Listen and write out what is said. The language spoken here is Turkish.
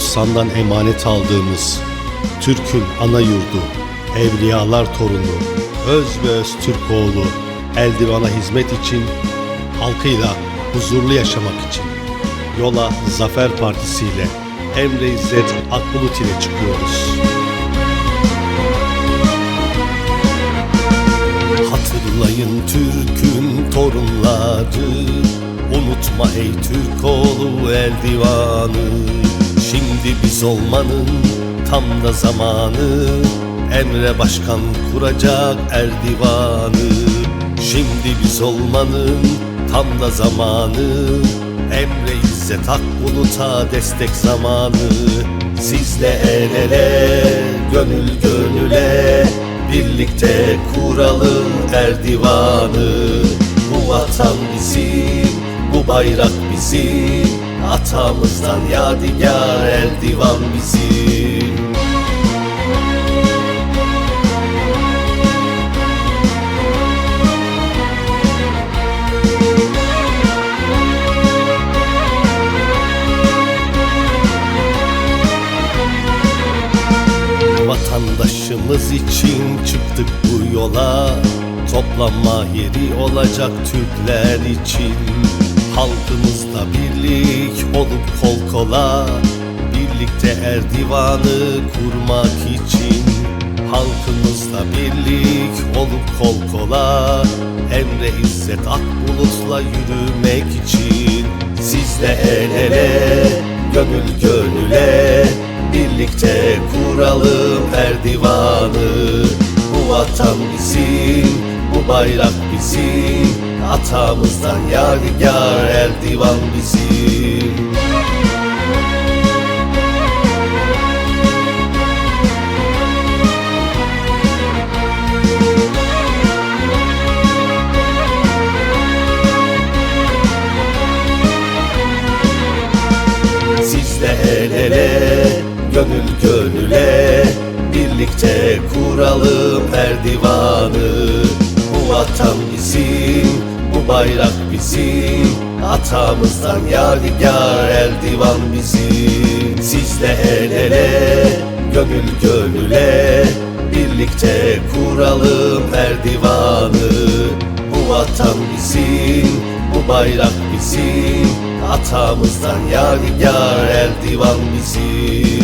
Bostan'dan emanet aldığımız Türk'ün ana yurdu, evliyalar torunu, öz ve öz Türk oğlu, eldivana hizmet için, halkıyla huzurlu yaşamak için yola Zafer Partisi ile Emre İzzet Akbulut ile çıkıyoruz. Hatırlayın Türk'ün torunları Unutma ey Türk oğlu eldivanı biz olmanın tam da zamanı. Emre Başkan kuracak erdivanı. Şimdi biz olmanın tam da zamanı. Emre İzzet Akbulut'a destek zamanı. Sizle el ele, gönül gönüle Birlikte kuralım erdivanı. Bu vatan bizim, bu bayrak bizim Atamızdan yadigar erdivan bizim. Vatandaşımız için çıktık bu yola. Toplanma yeri olacak Türkler için Halkımızla birlik olup kol kola Birlikte erdivanı kurmak için. Halkımızla birlik olup kol kola Emre İzzet Akbulut'la yürümek için. Sizle el ele, gönül gönüle Birlikte kuralım erdivanı Bu vatan bizim, bu bayrak bizim Atamızdan yadigar erdivan bizim Sizle el ele, gönül gönüle Birlikte kuralım erdivanı Bu vatan bizim, bayrak bizim Atamızdan yadigar erdivan bizim Sizle el ele, gönül gönüle Birlikte kuralım erdivanı Bu vatan bizim, bu bayrak bizim. Atamızdan yadigar erdivan bizim